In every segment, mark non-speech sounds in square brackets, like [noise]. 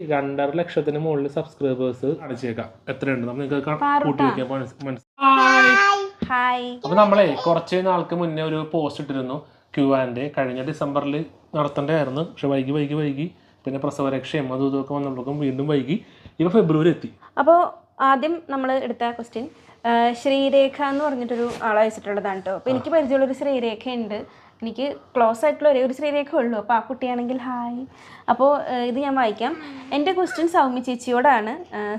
രണ്ടര ലക്ഷത്തിന് മുകളിൽ സബ്സ്ക്രൈബേഴ്സ് അടിച്ചേക്കാം. എത്രയുണ്ട്? നമുക്ക് കൂട്ടി വെക്കാൻ മനസ്സിലായി ഹായ് അപ്പൊ നമ്മളെ കുറച്ച് നാൾക്ക് മുന്നേ ഒരു പോസ്റ്റ് ഇട്ടിരുന്നു. ക്യൂ ആൻഡ് കഴിഞ്ഞ ഡിസംബറിൽ നടത്തേണ്ടതായിരുന്നു. പക്ഷെ വൈകി വൈകി വൈകി. പിന്നെ പ്രസവരക്ഷയും അതും ഇതൊക്കെ വന്നപ്പോഴേക്കും വീണ്ടും വൈകി. ഇപ്പൊ ഫെബ്രുവരി എത്തി. അപ്പോൾ ആദ്യം നമ്മൾ എടുത്ത ക്വസ്റ്റ്യൻ ശ്രീരേഖ എന്ന് പറഞ്ഞിട്ടൊരു ആളെ വെച്ചിട്ടുള്ളതാണ് കേട്ടോ അപ്പോൾ എനിക്ക് പരിചയമുള്ളൊരു ശ്രീരേഖ ഉണ്ട് എനിക്ക് ക്ലോസ് ആയിട്ടുള്ള ഒരേ ഒരു ശ്രീരേഖ ഉള്ളൂ. അപ്പോൾ ആ കുട്ടിയാണെങ്കിൽ ഹായ് അപ്പോൾ ഇത് ഞാൻ വായിക്കാം. എന്റെ ക്വസ്റ്റ്യൻ സൗമ്യ ചേച്ചിയോടാണ്.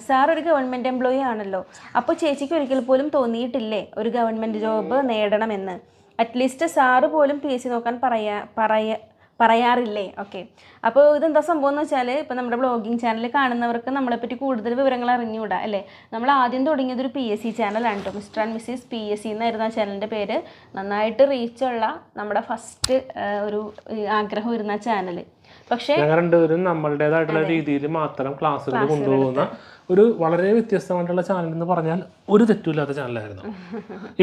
സാർ ഒരു ഗവൺമെന്റ് എംപ്ലോയി ആണല്ലോ. അപ്പോൾ ചേച്ചിക്ക് ഒരിക്കൽ പോലും തോന്നിയിട്ടില്ലേ? ഒരു ഗവൺമെന്റ് ജോബ് നേടണമെന്ന് അറ്റ്ലീസ്റ്റ് സാറ് പോലും പി എസ് സി നോക്കാൻ പറയാ പറയ പറയാറില്ലേ? ഓക്കെ അപ്പോൾ ഇതെന്താ സംഭവം എന്ന് വെച്ചാൽ ഇപ്പോൾ നമ്മുടെ ബ്ലോഗിങ് ചാനൽ കാണുന്നവർക്ക് നമ്മളെപ്പറ്റി കൂടുതൽ വിവരങ്ങൾ അറിഞ്ഞുകൂടാ അല്ലേ? നമ്മൾ ആദ്യം തുടങ്ങിയത് ഒരു പി എസ് സി ചാനലാണ് കേട്ടോ mister and missus P S C എന്നായിരുന്നു ആ ചാനലിന്റെ പേര്. നന്നായിട്ട് റീച്ചുള്ള നമ്മുടെ ഫസ്റ്റ് ഒരു ആഗ്രഹം വരുന്ന ചാനൽ പക്ഷേ ഞങ്ങൾ രണ്ടുപേരും നമ്മളുടേതായിട്ടുള്ള രീതിയിൽ മാത്രം ക്ലാസ്സുകൾ കൊണ്ടുപോകുന്ന ഒരു വളരെ വ്യത്യസ്തമായിട്ടുള്ള ചാനൽ എന്ന് പറഞ്ഞാൽ ഒരു തെറ്റുമില്ലാത്ത ചാനലായിരുന്നു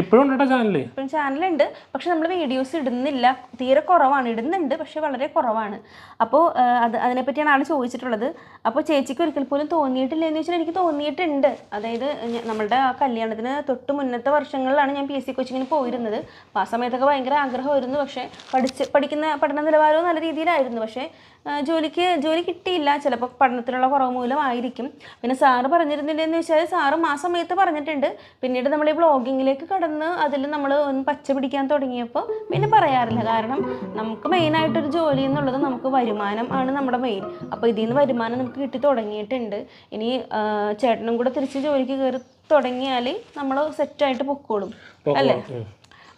ഇപ്പോഴും ഉണ്ടോ ഇപ്പം ചാനലുണ്ട് പക്ഷെ നമ്മൾ വീഡിയോസ് ഇടുന്നില്ല. തീരെ കുറവാണ്. ഇടുന്നുണ്ട് പക്ഷെ വളരെ കുറവാണ്. അപ്പോൾ അത് അതിനെപ്പറ്റിയാണ് ആൾ ചോദിച്ചിട്ടുള്ളത്. അപ്പോൾ ചേച്ചിക്ക് ഒരിക്കൽ പോലും തോന്നിയിട്ടില്ല എന്ന് വെച്ചാൽ എനിക്ക് തോന്നിയിട്ടുണ്ട്. അതായത് നമ്മുടെ ആ കല്യാണത്തിന് തൊട്ട് മുന്നത്തെ വർഷങ്ങളിലാണ് ഞാൻ പി എസ് സി കോച്ചിങ്ങിന് പോയിരുന്നത്. അപ്പോൾ ആ സമയത്തൊക്കെ ഭയങ്കര ആഗ്രഹമായിരുന്നു. പക്ഷേ പഠിച്ച് പഠിക്കുന്ന പഠന നിലവാരവും നല്ല രീതിയിലായിരുന്നു. പക്ഷേ ജോലിക്ക് ജോലി കിട്ടിയില്ല. ചിലപ്പോൾ പഠനത്തിനുള്ള കുറവ് മൂലമായിരിക്കും. പിന്നെ സാറ് പറഞ്ഞിരുന്നില്ലെന്ന് വെച്ചാൽ സാറ് ആ സമയത്ത് പറഞ്ഞിട്ടുണ്ട്. പിന്നീട് നമ്മൾ ഈ വ്ളോഗിങ്ങിലേക്ക് കടന്ന് അതിൽ നമ്മൾ ഒന്ന് പച്ച പിടിക്കാൻ തുടങ്ങിയപ്പോൾ പിന്നെ പറയാറില്ല. കാരണം നമുക്ക് മെയിനായിട്ടൊരു ജോലി എന്നുള്ളത് നമുക്ക് വരുമാനം ആണ് നമ്മുടെ മെയിൻ അപ്പോൾ ഇതിൽ നിന്ന് വരുമാനം നമുക്ക് കിട്ടി തുടങ്ങിയിട്ടുണ്ട്. ഇനി ചേട്ടനും കൂടെ തിരിച്ച് ജോലിക്ക് കയറി തുടങ്ങിയാൽ നമ്മൾ സെറ്റായിട്ട് പൊക്കോളും. അല്ലേ?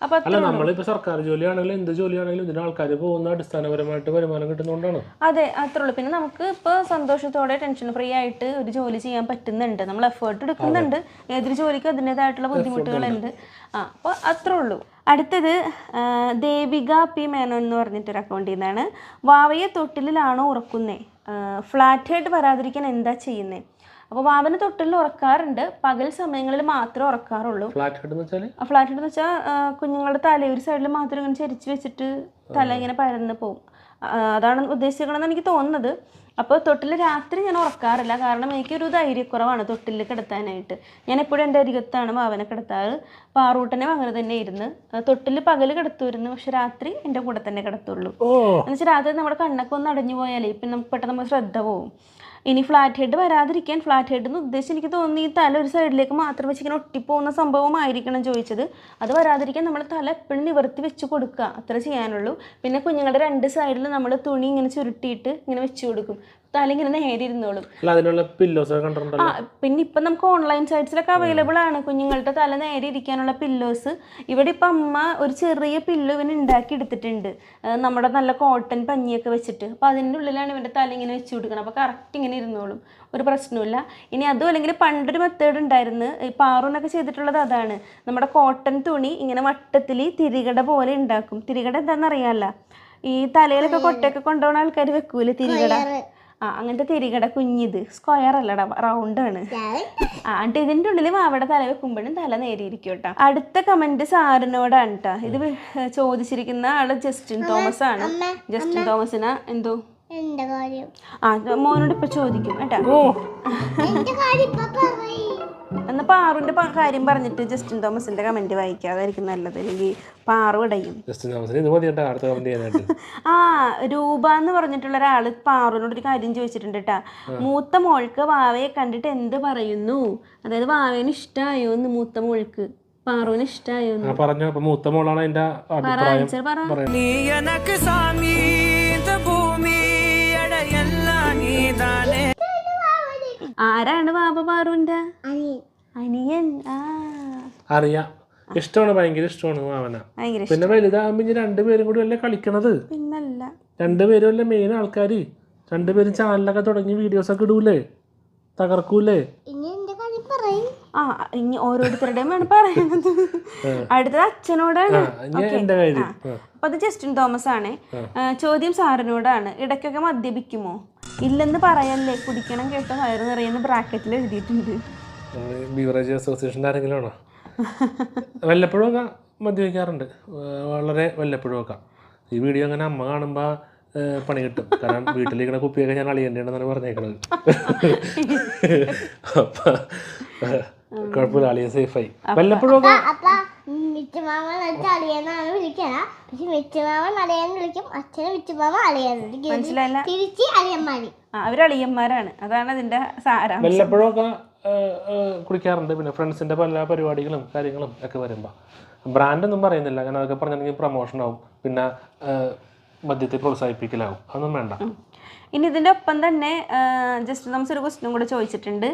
അപ്പോൾ അല്ല നമ്മളിപ്പോ സർക്കാർ ജോലിയാണെങ്കിലും എന്ത് ജോലിയാണെങ്കിലും ഇതിന് ആൾക്കാർ പോകുന്ന അടിസ്ഥാനപരമായിട്ട് വരുമാനം കിട്ടുന്നതുകൊണ്ടാണ് അതെ അത്രേ ഉള്ളൂ. പിന്നെ നമുക്ക് ഇപ്പോൾ സന്തോഷത്തോടെ ടെൻഷൻ ഫ്രീ ആയിട്ട് ഒരു ജോലി ചെയ്യാൻ പറ്റുന്നുണ്ട്. നമ്മൾ എഫേർട്ട് എടുക്കുന്നുണ്ട്. ഏതൊരു ജോലിക്കും അതിന്റെതായിട്ടുള്ള ബുദ്ധിമുട്ടുകളുണ്ട്. ആ അപ്പോൾ അത്രേ ഉള്ളൂ. അടുത്തത് ദേവിക പി മേനോൻ എന്ന് പറഞ്ഞിട്ടൊരു അക്കൗണ്ടിൽ നിന്നാണ്. വാവയെ തൊട്ടിലാണോ ഉറക്കുന്നേ? ഫ്ലാറ്റ് ആയിട്ട് വരാതിരിക്കാൻ എന്താ ചെയ്യുന്നേ? അപ്പോൾ വാവന് തൊട്ടിൽ ഉറക്കാറുണ്ട്. പകൽ സമയങ്ങളിൽ മാത്രമേ ഉറക്കാറുള്ളൂ. ഫ്ലാറ്റ് ഹെഡ് എന്ന് വെച്ചാൽ കുഞ്ഞുങ്ങളുടെ തല ഒരു സൈഡിൽ മാത്രം ഇങ്ങനെ ചരിച്ച് വെച്ചിട്ട് തല ഇങ്ങനെ പരന്ന് പോകും അതാണ് ഉദ്ദേശിക്കണമെന്ന് എനിക്ക് തോന്നുന്നത്. അപ്പോൾ തൊട്ടിൽ രാത്രി ഞാൻ ഉറക്കാറില്ല. കാരണം എനിക്കൊരു ധൈര്യക്കുറവാണ് തൊട്ടിൽ കിടത്താനായിട്ട്. ഞാൻ എപ്പോഴും എന്റെ അരികത്താണ് മാവനെ കിടത്താറ്. പാറൂട്ടനെ അങ്ങനെ തന്നെ ഇരുന്ന് തൊട്ടിൽ പകൽ കിടത്തുമായിരുന്നു. പക്ഷെ രാത്രി എന്റെ കൂടെ തന്നെ കിടത്തുള്ളൂ. എന്ന് എന്നുവെച്ചാൽ രാത്രി നമ്മുടെ കണ്ണൊക്കെ ഒന്ന് അടഞ്ഞു പോയാലേ ഇപ്പം നമുക്ക് പെട്ടെന്ന് നമ്മൾ ശ്രദ്ധ പോവും. ഇനി ഫ്ലാറ്റ് ഹെഡ് വരാതിരിക്കാൻ ഫ്ലാറ്റ് ഹെഡ് എന്ന് ഉദ്ദേശിച്ച് എനിക്ക് തോന്നി ഈ തല ഒരു സൈഡിലേക്ക് മാത്രം വെച്ച് ഇങ്ങനെ ഒട്ടിപ്പോകുന്ന സംഭവമായിരിക്കണം ചോദിച്ചത്. അത് വരാതിരിക്കാൻ നമ്മൾ തല എപ്പോഴും നിവർത്തി വെച്ച് കൊടുക്കുക. അത്ര ചെയ്യാനുള്ളൂ. പിന്നെ കുഞ്ഞുങ്ങളുടെ രണ്ട് സൈഡിൽ നമ്മൾ തുണി ഇങ്ങനെ ചുരുട്ടിയിട്ട് ഇങ്ങനെ വെച്ച് കൊടുക്കും. തല ഇങ്ങനെ നേരെ ഇരുന്നോളും അല്ല അതിനുള്ള പില്ലോസ് ആ പിന്നെ ഇപ്പം നമുക്ക് ഓൺലൈൻ സൈറ്റ്സിലൊക്കെ അവൈലബിൾ ആണ്. കുഞ്ഞുങ്ങളുടെ തല നേരെ ഇരിക്കാനുള്ള പില്ലോസ് ഇവിടെ ഇപ്പം അമ്മ ഒരു ചെറിയ പില്ലോ ഇവന് ഉണ്ടാക്കി എടുത്തിട്ടുണ്ട്. നമ്മുടെ നല്ല കോട്ടൺ പഞ്ഞിയൊക്കെ വെച്ചിട്ട്. അപ്പോൾ അതിന്റെ ഉള്ളിലാണ് ഇവന്റെ തല ഇങ്ങനെ വെച്ച് കൊടുക്കണം അപ്പോൾ കറക്റ്റ് ഇങ്ങനെ ഇരുന്നോളും. ഒരു പ്രശ്നമില്ല ഇനി അതും അല്ലെങ്കിൽ പണ്ടൊരു മെത്തേഡ് ഉണ്ടായിരുന്നു. ഈ പാറൂനൊക്കെ ചെയ്തിട്ടുള്ളത് അതാണ്. നമ്മുടെ കോട്ടൺ തുണി ഇങ്ങനെ വട്ടത്തിൽ തിരികട പോലെ ഉണ്ടാക്കും. തിരികട എന്താണെന്ന് അറിയാമല്ല ഈ തലയിലൊക്കെ കൊട്ടയൊക്കെ കൊണ്ടുപോകുന്ന ആൾക്കാർ വെക്കൂലേ തിരികട? ആ അങ്ങനത്തെ തിരികട കുഞ്ഞിത്. സ്ക്വയർ അല്ലട റൗണ്ട് ആണ്. ആ എന്നിട്ട് ഇതിന്റെ ഉള്ളിൽ മാവയുടെ തല വെക്കുമ്പോഴും തല നേരിയിരിക്കും കേട്ടോ. അടുത്ത കമന്റ് സാറിനോടാണ് കേട്ടോ ഇത് ചോദിച്ചിരിക്കുന്ന ആൾ ജസ്റ്റിൻ തോമസ് ആണ്. ജസ്റ്റിൻ തോമസിന് എന്തോ? ആ മോനോട് ഇപ്പൊ ചോദിക്കും കേട്ടാ. എന്നാ പാറുവിന്റെ കാര്യം പറഞ്ഞിട്ട് ജസ്റ്റിൻ തോമസിന്റെ കമന്റ് വായിക്കാതായിരിക്കും നല്ലത്. അല്ലെങ്കിൽ പാറു ഇടയും ജസ്റ്റിൻ താമസിന് ഇത് മതി കേട്ടോ അടുത്ത കമന്റ് ചെയ്യാനായിട്ട്. ആ രൂപ എന്ന് പറഞ്ഞിട്ടുള്ള ഒരാൾ പാറുവിനോട് ഒരു കാര്യം ചോദിച്ചിട്ടുണ്ട് കേട്ടാ മൂത്ത മോൾക്ക് വാവയെ കണ്ടിട്ട് എന്ത് പറയുന്നു? അതായത് വാവേന് ഇഷ്ടായോ എന്ന് മൂത്ത മോൾക്ക്? പാറുവിന് ഇഷ്ടായോ എന്ന്? പറഞ്ഞു. മൂത്ത മോളാണ് അതിന്റെ പറ അഭിപ്രായം ആരാണ് ബാബ പാറുവിന്റെ? അനിയൻ. അനിയൻ. ആ. അറിയാം. ഇഷ്ടമാണ് ഭയങ്കര ഇഷ്ടമാണ് മാവന പിന്നെ വലുതാകുമ്പോ ഇനി രണ്ടുപേരും കൂടി അല്ലേ കളിക്കണത്? പിന്നല്ല. രണ്ടുപേരും അല്ലേ മെയിൻ ആൾക്കാര്? രണ്ടുപേരും ചാനലൊക്കെ തുടങ്ങി വീഡിയോസ് ഒക്കെ ഇടൂലേ? തകർക്കൂലേ? ആ ഇനി ഓരോരുത്തരുടെയും ആണ് പറയുന്നത്. അടുത്തത് അച്ഛനോടാണ്. അപ്പൊ അത് ജസ്റ്റിൻ തോമസ് ആണ് ചോദ്യം സാറിനോടാണ്. ഇടയ്ക്കൊക്കെ മദ്യപിക്കുമോ? ഇല്ലെന്ന് പറയല്ലേ? കുടിക്കണം കേട്ടോ. വയറ് നിറയുന്ന ബ്രാക്കറ്റിൽ എഴുതിയിട്ടുണ്ട്. ബീവറേജ് അസോസിയേഷന്റെ ആരെങ്കിലും ആണോ? വല്ലപ്പോഴും ഒക്കെ മദ്യപിക്കാറുണ്ട് വളരെ വല്ലപ്പോഴും ഒക്കെ. ഈ വീഡിയോ അങ്ങനെ അമ്മ കാണുമ്പോൾ പണി കിട്ടും. കാരണം വീട്ടിലിരിക്കുന്ന കുപ്പിയൊക്കെ ഞാൻ അളിയണ്ടേണ്ടെന്നാണ് പറഞ്ഞേക്കണത്. [laughs] അപ്പൊ കുഴപ്പമില്ല. അളിയ സേഫായി വല്ലപ്പോഴും ഒക്കെ അപ്പ മിച്ചുമാമൻ എന്നിട്ട് അളിയെന്നാണ് വിളിക്കണ. പക്ഷെ മിച്ചുമാമൻ അളിയെന്ന് വിളിക്കും അച്ഛനും മിച്ചുമാമൻ അളിയെന്ന് വിളിക്കും. മനസ്സിലായില്ല. തിരിച്ച് അളിയന്മാരി. ആ അവരളിയന്മാരാണ്. അതാണ് അതിന്റെ സാരം വല്ലപ്പോഴും ഒക്കെ ഏഹ്, ഏഹ്, കുടിക്കാറുണ്ട്. പിന്നെ ഫ്രണ്ട്സിന്റെ പല പരിപാടികളും കാര്യങ്ങളും ഒക്കെ വരുമ്പോൾ ബ്രാൻഡൊന്നും പറയുന്നില്ല. കാരണം അതൊക്കെ പറഞ്ഞിട്ടുണ്ടെങ്കിൽ പ്രൊമോഷൻ ആവും. പിന്നെ ഏഹ്, മദ്യത്തെ പ്രോത്സാഹിപ്പിക്കലാവും. അതൊന്നും വേണ്ട. ഇനി ഇതിന്റെ ഒപ്പം തന്നെ ജസ്റ്റ് നമുക്ക് ഒരു ക്വസ്റ്റിനും കൂടെ ചോദിച്ചിട്ടുണ്ട്.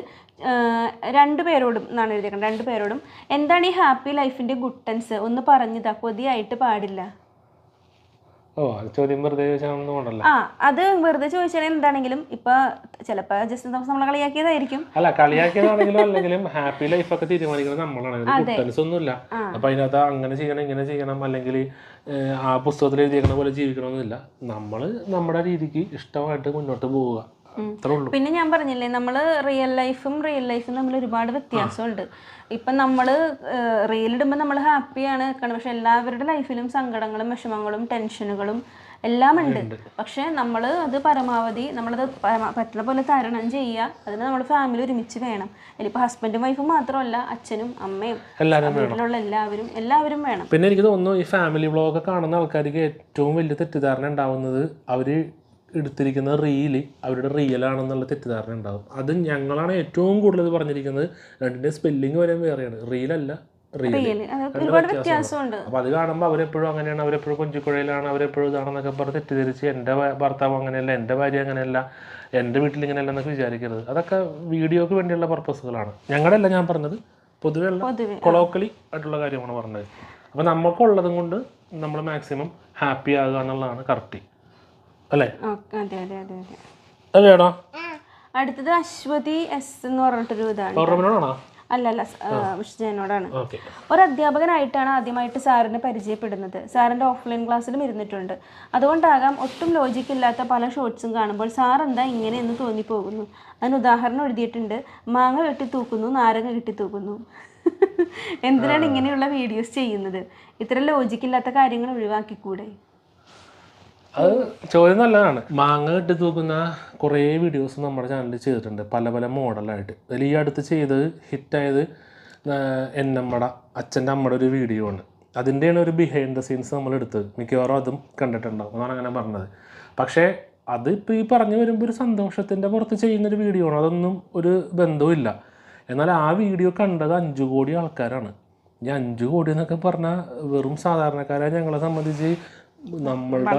രണ്ട് പേരോടും എന്നാണ് എഴുതിയേക്കുന്നത്? രണ്ട് പേരോടും എന്താണ് ഈ ഹാപ്പി ലൈഫിന്റെ ഗുട്ടൻസ് ഒന്ന് പറഞ്ഞതാ കൊതിയായിട്ട് പാടില്ല. ഓ അത് ചോദ്യം വെറുതെ ചോദിച്ചാൽ ആ അത് വെറുതെ ചോദിച്ചാൽ എന്താണെങ്കിലും ഇപ്പൊ ചിലപ്പോ ജസ്റ്റ് നമ്മളെ കളിയാക്കിയതായിരിക്കും. അല്ല കളിയാക്കിയതാണെങ്കിലും അല്ലെങ്കിലും ഹാപ്പി ലൈഫ് ഒക്കെ തീരുമാനിക്കുന്നത് നമ്മളാണ്. ഒന്നുമില്ല അപ്പൊ അതിനകത്ത് അങ്ങനെ ചെയ്യണം ഇങ്ങനെ ചെയ്യണം അല്ലെങ്കിൽ ആ പുസ്തകത്തിൽ എഴുതിയേക്കണ പോലെ ജീവിക്കണമെന്നില്ല. നമ്മൾ നമ്മുടെ രീതിക്ക് ഇഷ്ടമായിട്ട് മുന്നോട്ട് പോവുക. പിന്നെ ഞാൻ പറഞ്ഞില്ലേ നമ്മൾ റിയൽ ലൈഫും റിയൽ ലൈഫും തമ്മിൽ ഒരുപാട് വ്യത്യാസമുണ്ട്. ഇപ്പം നമ്മൾ റീലിടുമ്പോൾ നമ്മൾ ഹാപ്പിയാണ് നിൽക്കണം പക്ഷെ എല്ലാവരുടെ ലൈഫിലും സങ്കടങ്ങളും വിഷമങ്ങളും ടെൻഷനുകളും എല്ലാം ഉണ്ട്. പക്ഷെ നമ്മൾ അത് പരമാവധി നമ്മളത് പറ്റുന്ന പോലെ തരണം ചെയ്യുക. അതിന് നമ്മൾ ഫാമിലി ഒരുമിച്ച് വേണം. ഇനിയിപ്പോൾ ഹസ്ബൻഡും വൈഫും മാത്രമല്ല അച്ഛനും അമ്മയും എല്ലാവരും വീട്ടിലുള്ള എല്ലാവരും എല്ലാവരും വേണം. പിന്നെ എനിക്ക് തോന്നുന്നു ഈ ഫാമിലി വ്ളോഗ് കാണുന്ന ആൾക്കാർക്ക് ഏറ്റവും വലിയ തെറ്റിദ്ധാരണ ഉണ്ടാവുന്നത് അവർ എടുത്തിരിക്കുന്ന റീൽ അവരുടെ റിയൽ ആണെന്നുള്ള തെറ്റിദ്ധാരണ ഉണ്ടാകും അത് ഞങ്ങളാണ് ഏറ്റവും കൂടുതൽ പറഞ്ഞിരിക്കുന്നത്. രണ്ടിന്റെ സ്പെല്ലിംഗ് വരെ വേറെയാണ്. റീലല്ല അപ്പൊ അത് കാണുമ്പോൾ അവരെപ്പോഴും അങ്ങനെയാണ്. അവരെപ്പോഴും കൊഞ്ചിക്കുഴയിലാണ്. അവരെപ്പോഴും ഇതാണെന്നൊക്കെ പറഞ്ഞ് തെറ്റിദ്ധരിച്ച് എന്റെ ഭർത്താവ് അങ്ങനെയല്ല എന്റെ ഭാര്യ അങ്ങനെയല്ല എന്റെ വീട്ടിൽ ഇങ്ങനെയല്ല എന്നൊക്കെ വിചാരിക്കരുത്. അതൊക്കെ വീഡിയോക്ക് വേണ്ടിയുള്ള പർപ്പസുകളാണ് ഞങ്ങളുടെ അല്ല ഞാൻ പറഞ്ഞത്. പൊതുവെ ഉള്ള പൊതുവെ. ആയിട്ടുള്ള കാര്യമാണ് പറഞ്ഞത്. അപ്പോൾ നമുക്കുള്ളതും കൊണ്ട് നമ്മൾ മാക്സിമം ഹാപ്പി ആകുക എന്നുള്ളതാണ് കറക്റ്റ് അല്ലേ? അതെ അതെ അതെ അതെ. അല്ലേടാ അടുത്തത് അശ്വതി എസ് എന്ന് പറഞ്ഞിട്ടൊരു ഇതാണ് പൗർണമിനോടാണോ അല്ല അല്ല വിഷ്ണുജനോടാണ് ഓക്കെ. ഒരു അധ്യാപകനായിട്ടാണ് ആദ്യമായിട്ട് സാറിനെ പരിചയപ്പെടുന്നത്. സാറിന്റെ ഓഫ്ലൈൻ ക്ലാസ്സിലും ഇരുന്നിട്ടുണ്ട്. അതുകൊണ്ടാകാം ഒട്ടും ലോജിക്ക് ഇല്ലാത്ത പല ഷോർട്സും കാണുമ്പോൾ സാർ എന്താ ഇങ്ങനെ എന്ന് തോന്നിപ്പോകുന്നു. അതിന് ഉദാഹരണം എഴുതിയിട്ടുണ്ട്. മാങ്ങ കെട്ടി തൂക്കുന്നു നാരങ്ങ കെട്ടി തൂക്കുന്നു [laughs] എന്തിനാണ് ഇങ്ങനെയുള്ള വീഡിയോസ് ചെയ്യുന്നത്? ഇത്ര ലോജിക്കില്ലാത്ത കാര്യങ്ങൾ ഒഴിവാക്കിക്കൂടെ? അത് ചോദ്യം നല്ലതാണ്. മാങ്ങ കെട്ടി തൂക്കുന്ന കുറേ വീഡിയോസ് നമ്മുടെ ചാനലിൽ ചെയ്തിട്ടുണ്ട്. പല പല മോഡലായിട്ട് അതിൽ ഈ അടുത്ത് ചെയ്തത് ഹിറ്റായത് എന്നമ്മട അച്ഛന്റെ അമ്മയുടെ ഒരു വീഡിയോ ആണ്. അതിന്റെയാണ് ഒരു ബിഹൈൻഡ് ദ സീൻസ് നമ്മൾ എടുത്തത്. മിക്കവാറും അതും കണ്ടിട്ടുണ്ടാവും എന്നാണ് അങ്ങനെ പറഞ്ഞത്. പക്ഷേ അത് ഇപ്പോൾ ഈ പറഞ്ഞു വരുമ്പോൾ ഒരു സന്തോഷത്തിന്റെ പുറത്ത് ചെയ്യുന്നൊരു വീഡിയോ ആണ്. അതൊന്നും ഒരു ബന്ധവും ഇല്ല. എന്നാൽ ആ വീഡിയോ കണ്ടത് അഞ്ചു കോടി ആൾക്കാരാണ്. ഈ അഞ്ചു കോടി എന്നൊക്കെ പറഞ്ഞാൽ വെറും സാധാരണക്കാരായ ഞങ്ങളെ സംബന്ധിച്ച് നമ്മളുടെ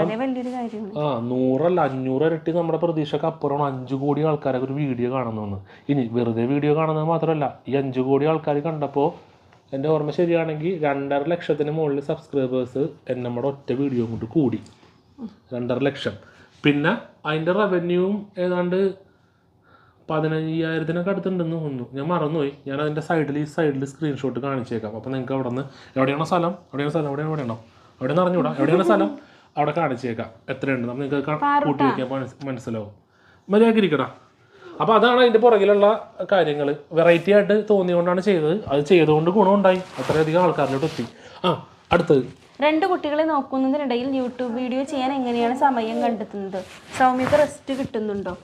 ആ നൂറല്ല അഞ്ഞൂറ് ഇരട്ടി നമ്മുടെ പ്രതീക്ഷക്ക് അപ്പുറമാണ്. അഞ്ചു കോടി ആൾക്കാരൊക്കെ ഒരു വീഡിയോ കാണുന്നു ഇനി വെറുതെ വീഡിയോ കാണുന്നത് മാത്രമല്ല ഈ അഞ്ചു കോടി ആൾക്കാർ കണ്ടപ്പോൾ എന്റെ ഓർമ്മ ശരിയാണെങ്കിൽ രണ്ടര ലക്ഷത്തിന് മുകളിൽ സബ്സ്ക്രൈബേഴ്സ് നമ്മുടെ ഒറ്റ വീഡിയോ കൊണ്ട് കൂടി. രണ്ടര ലക്ഷം. പിന്നെ അതിന്റെ റവന്യൂവും ഏതാണ്ട് പതിനയ്യായിരത്തിനൊക്കെ അടുത്തുണ്ടെന്ന് തോന്നുന്നു. ഞാൻ മറന്നുപോയി. ഞാൻ അതിന്റെ സൈഡിൽ ഈ സൈഡിൽ സ്ക്രീൻഷോട്ട് കാണിച്ചേക്കാം. അപ്പോൾ നിങ്ങൾക്ക് അവിടെ നിന്ന് എവിടെയാണോ സ്ഥലം? എവിടെയാണ് സ്ഥലം? എവിടെയാണ് എവിടെയാണോ അവിടെ നിന്ന് അറിഞ്ഞൂടാ എവിടെയാണ് സ്ഥലം? അവിടെ കാണിച്ചേക്കാം. എത്രയുണ്ട്? നമുക്ക് നിങ്ങൾക്ക് കൂട്ടി വയ്ക്കാൻ മനസ്സിലാവും. മര്യാദയ്ക്ക് ഇരിക്കടാ അപ്പോൾ അതാണ് അതിന്റെ പുറകിലുള്ള കാര്യങ്ങൾ വെറൈറ്റി ആയിട്ട് തോന്നിയുകൊണ്ടാണ് ചെയ്തത്. അത് ചെയ്തുകൊണ്ട് ഗുണമുണ്ടായി. അത്രയധികം ആൾക്കാരിലോട്ട് എത്തി. ആ അടുത്തത്. രണ്ട് കുട്ടികളെ നോക്കുന്നതിനിടയിൽ യൂട്യൂബ് വീഡിയോ ചെയ്യാൻ എങ്ങനെയാണ് സമയം കണ്ടെത്തുന്നത്? സൗമ്യക്ക് റെസ്റ്റ് കിട്ടുന്നുണ്ടോ?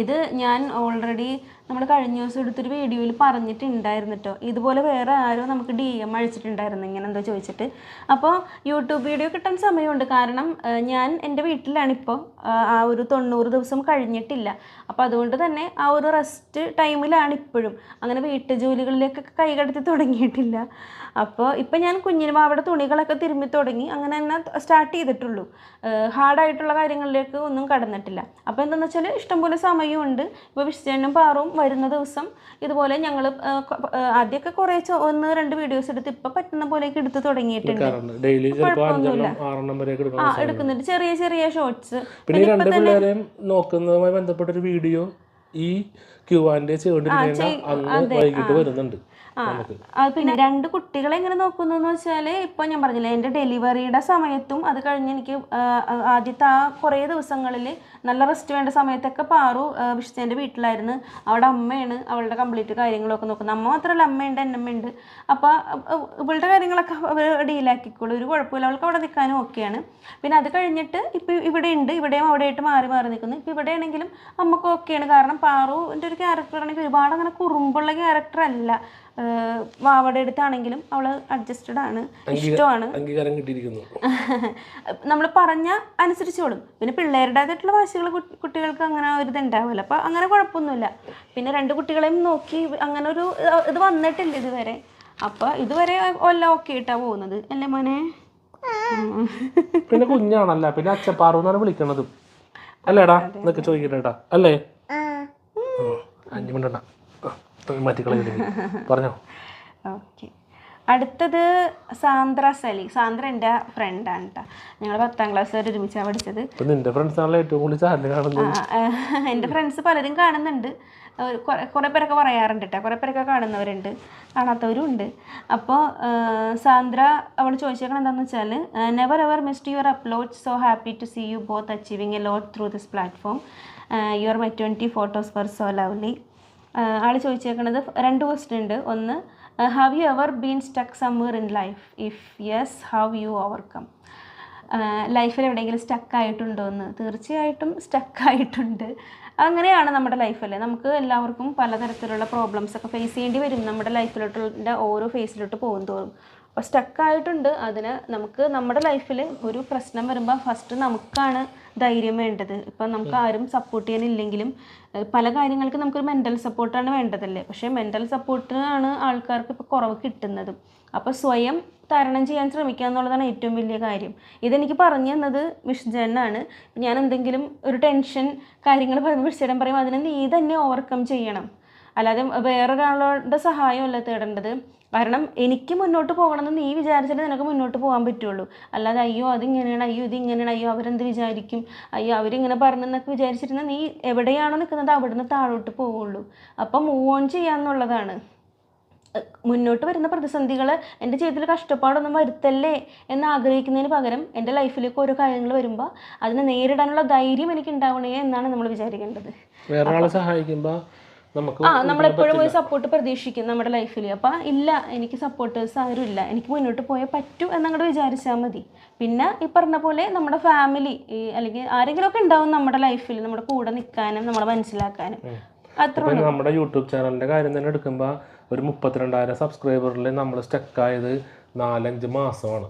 ഇത് ഞാൻ ഓൾറെഡി നമ്മൾ കഴിഞ്ഞ ദിവസം എടുത്തൊരു വീഡിയോയിൽ പറഞ്ഞിട്ടുണ്ടായിരുന്നു കേട്ടോ ഇതുപോലെ വേറെ ആരോ നമുക്ക് ഡി എം അഴിച്ചിട്ടുണ്ടായിരുന്നു ഇങ്ങനെ എന്തോ ചോദിച്ചിട്ട്. അപ്പോൾ യൂട്യൂബ് വീഡിയോ കിട്ടാൻ സമയമുണ്ട്. കാരണം ഞാൻ എന്റെ വീട്ടിലാണിപ്പോൾ ആ ഒരു തൊണ്ണൂറ് ദിവസം കഴിഞ്ഞിട്ടില്ല. അപ്പോൾ അതുകൊണ്ട് തന്നെ ആ ഒരു റെസ്റ്റ് ടൈമിലാണ് ഇപ്പോഴും. അങ്ങനെ വീട്ടു ജോലികളിലേക്കൊക്കെ കൈകടത്തി തുടങ്ങിയിട്ടില്ല. അപ്പോൾ ഇപ്പം ഞാൻ കുഞ്ഞിന് അവിടെ തുണികളൊക്കെ തിരുമ്മി തുടങ്ങി. അങ്ങനെ തന്നെ സ്റ്റാർട്ട് ചെയ്തിട്ടുള്ളൂ. ഹാർഡായിട്ടുള്ള കാര്യങ്ങളിലേക്ക് ഒന്നും കടന്നിട്ടില്ല. അപ്പോൾ എന്താണെന്ന് വെച്ചാൽ ഇഷ്ടംപോലെ സമയമുണ്ട്. ഇപ്പോൾ വിശ്വനും പാറും വരുന്ന ദിവസം ഇതുപോലെ ഞങ്ങൾ ആദ്യമൊക്കെ കുറേ ഒന്ന് രണ്ട് വീഡിയോസ് എടുത്ത് ഇപ്പം പറ്റുന്ന പോലെയൊക്കെ എടുത്ത് തുടങ്ങിയിട്ടുണ്ട്. കുഴപ്പമൊന്നുമില്ല. ആ എടുക്കുന്നുണ്ട്. ചെറിയ ചെറിയ ഷോർട്സ് പിന്നെ ഈ രണ്ട് പിള്ളേരെയും നോക്കുന്നതുമായി ബന്ധപ്പെട്ടൊരു വീഡിയോ ഈ ക്യൂ ആൻഡ് വൈകിട്ട് വരുന്നുണ്ട്. പിന്നെ രണ്ട് കുട്ടികളെ എങ്ങനെ നോക്കുന്നു എന്ന് വെച്ചാൽ ഇപ്പോൾ ഞാൻ പറഞ്ഞില്ലേ എന്റെ ഡെലിവറിയുടെ സമയത്തും അത് കഴിഞ്ഞ് എനിക്ക് ആദ്യത്തെ ആ കുറേ ദിവസങ്ങളിൽ നല്ല റെസ്റ്റ് വേണ്ട സമയത്തൊക്കെ പാറു വിഷ്ണുവിന്റെ വീട്ടിലായിരുന്നു. അവിടെ അമ്മയാണ് അവളുടെ കംപ്ലീറ്റ് കാര്യങ്ങളൊക്കെ നോക്കുന്നത്. അമ്മ മാത്രമല്ല അമ്മയുണ്ട് എന്നമ്മയുണ്ട് അപ്പോൾ ഇവളുടെ കാര്യങ്ങളൊക്കെ അവർ ഡീലാക്കിക്കോളൂ ഒരു കുഴപ്പമില്ല അവൾക്ക് അവിടെ നിൽക്കാനും ഓക്കെയാണ് പിന്നെ അത് കഴിഞ്ഞിട്ട് ഇപ്പോൾ ഇവിടെ ഉണ്ട് ഇവിടെയും അവിടെയായിട്ട് മാറി മാറി നിൽക്കുന്നു ഇപ്പോൾ ഇവിടെയാണെങ്കിലും അമ്മയ്ക്ക് ഓക്കെയാണ് കാരണം പാറുവിന്റെ ഒരു ക്യാരക്ടർ ആണെങ്കിൽ ഒരുപാട് അങ്ങനെ കുറുമ്പുള്ള ക്യാരക്ടർ അല്ല. വാവയുടെ അടുത്താണെങ്കിലും അവൾ അഡ്ജസ്റ്റഡ് ആണ് ഇഷ്ടമാണ്. അംഗീകാരം കിട്ടിയിരിക്കുന്നു. [laughs] നമ്മൾ പറഞ്ഞ അനുസരിച്ചോളും. പിന്നെ പിള്ളേരുടേതായിട്ടുള്ള വാശികൾ കുട്ടികൾക്ക് അങ്ങനെ ഒരു ഇതുണ്ടാവില്ല അപ്പൊ അങ്ങനെ കുഴപ്പമൊന്നുമില്ല. പിന്നെ രണ്ട് കുട്ടികളെയും നോക്കി അങ്ങനെ ഒരു ഇത് വന്നിട്ടില്ല ഇതുവരെ. അപ്പം ഇതുവരെ എല്ലാം ഓക്കെ ആയിട്ടാണ് പോകുന്നത്. അല്ലേ മോനെ? [laughs] പിന്നെ കുഞ്ഞാണല്ല? പിന്നെ അച്ചപ്പാറു എന്നാണ് വിളിക്കണത്. അല്ലേടാ? എന്നൊക്കെ ചോദിക്കട്ടെടാ അല്ലേ. അഞ്ച് മിനിറ്റ് പറഞ്ഞോ. ഓക്കെ. അടുത്തത് സാന്ദ്ര സലി. സാന്ദ്ര എന്റെ ഫ്രണ്ടാണ് കേട്ടോ ഞങ്ങൾ പത്താം ക്ലാസ് വരെ ഒരുമിച്ചാണ് പഠിച്ചത്. എന്റെ ഫ്രണ്ട്സ് പലരും കാണുന്നുണ്ട്. കുറെ- കുറേ പേരൊക്കെ പറയാറുണ്ട് കേട്ടോ കുറേ പേരൊക്കെ കാണുന്നവരുണ്ട്. കാണാത്തവരും ഉണ്ട്. അപ്പോൾ സാന്ദ്ര അവൾ ചോദിച്ചേക്കണം എന്താണെന്ന് വെച്ചാൽ never ever missed your upload so happy to see you both achieving a lot through this platform your my twenty photos were so lovely ആൾ ചോദിച്ചേക്കുന്നത് രണ്ട് ക്വസ്റ്റ്യൻ ഉണ്ട്. ഒന്ന് have you ever been stuck summer in life if yes how you overcome ലൈഫിൽ എവിടെയെങ്കിലും stuck ആയിട്ടുണ്ടോ എന്ന്? തീർച്ചയായിട്ടും stuck ആയിട്ടുണ്ട്. അങ്ങനെയാണ് നമ്മുടെ ലൈഫല്ലേ നമുക്ക് എല്ലാവർക്കും പലതരത്തിലുള്ള പ്രോബ്ലംസ് ഒക്കെ ഫേസ് ചെയ്യേണ്ടി വരും. നമ്മുടെ ലൈഫിലോട്ടുള്ള ഓരോ ഫേസിലോട്ട് പോകും തോറും അപ്പോൾ സ്റ്റക്കായിട്ടുണ്ട് അതിന് നമുക്ക് നമ്മുടെ ലൈഫിൽ ഒരു പ്രശ്നം വരുമ്പോൾ ഫസ്റ്റ് നമുക്കാണ് ധൈര്യം വേണ്ടത്. ഇപ്പം നമുക്ക് ആരും സപ്പോർട്ട് ചെയ്യാനില്ലെങ്കിലും പല കാര്യങ്ങൾക്ക് നമുക്കൊരു മെന്റൽ സപ്പോർട്ടാണ് വേണ്ടതല്ലേ? പക്ഷേ മെന്റൽ സപ്പോർട്ടിനാണ് ആൾക്കാർക്ക് ഇപ്പോൾ കുറവ് കിട്ടുന്നത്. അപ്പോൾ സ്വയം തരണം ചെയ്യാൻ ശ്രമിക്കുക എന്നുള്ളതാണ് ഏറ്റവും വലിയ കാര്യം. ഇതെനിക്ക് പറഞ്ഞു തന്നത് വിഷ്ജനാണ് ഞാൻ എന്തെങ്കിലും ഒരു ടെൻഷൻ കാര്യങ്ങൾ പറയുമ്പോൾ വിഷ്ചേടൻ പറയും അതിനെ നീ തന്നെ ഓവർകം ചെയ്യണം. അല്ലാതെ വേറൊരാളുടെ സഹായമല്ല തേടേണ്ടത്. കാരണം എനിക്ക് മുന്നോട്ട് പോകണമെന്ന് നീ വിചാരിച്ചിട്ട് നിനക്ക് മുന്നോട്ട് പോകാൻ പറ്റുള്ളൂ. അല്ലാതെ അയ്യോ അതിങ്ങനെയാണ് അയ്യോ ഇതിങ്ങനെയാണ് അയ്യോ അവരെന്ത് വിചാരിക്കും? അയ്യോ അവരിങ്ങനെ പറഞ്ഞെന്നൊക്കെ വിചാരിച്ചിരുന്നാൽ നീ എവിടെയാണോ നിൽക്കുന്നത് അവിടുന്ന് താഴോട്ട് പോവുള്ളൂ. അപ്പം മൂവ് ഓൺ ചെയ്യാന്നുള്ളതാണ്. മുന്നോട്ട് വരുന്ന പ്രതിസന്ധികൾ എന്റെ ജീവിതത്തിൽ കഷ്ടപ്പാടൊന്നും വരുത്തല്ലേ എന്ന് ആഗ്രഹിക്കുന്നതിന് പകരം എന്റെ ലൈഫിലേക്ക് ഓരോ കാര്യങ്ങൾ വരുമ്പോൾ അതിനെ നേരിടാനുള്ള ധൈര്യം എനിക്ക് ഉണ്ടാവണേ എന്നാണ് നമ്മൾ വിചാരിക്കേണ്ടത്. വേറൊരാളെ സഹായിക്കുമ്പോ നമുക്ക് ആ നമ്മളെപ്പോഴും ഒരു സപ്പോർട്ട് പ്രതീക്ഷിക്കും നമ്മുടെ ലൈഫിൽ അപ്പം ഇല്ല എനിക്ക് സപ്പോർട്ടേഴ്സ് ആരും ഇല്ല എനിക്ക് മുന്നോട്ട് പോയേ പറ്റൂ എന്നങ്ങോട്ട് വിചാരിച്ചാൽ മതി. പിന്നെ ഈ പറഞ്ഞ പോലെ നമ്മുടെ ഫാമിലി അല്ലെങ്കിൽ ആരെങ്കിലും ഒക്കെ ഉണ്ടാവും നമ്മുടെ ലൈഫിൽ നമ്മുടെ കൂടെ നിൽക്കാനും നമ്മളെ മനസ്സിലാക്കാനും. അത്ര നമ്മുടെ യൂട്യൂബ് ചാനലിന്റെ കാര്യം തന്നെ എടുക്കുമ്പോൾ ഒരു മുപ്പത്തിരണ്ടായിരം സബ്സ്ക്രൈബറിൽ നമ്മൾ സ്റ്റക്കായത് നാലഞ്ച് മാസമാണ്.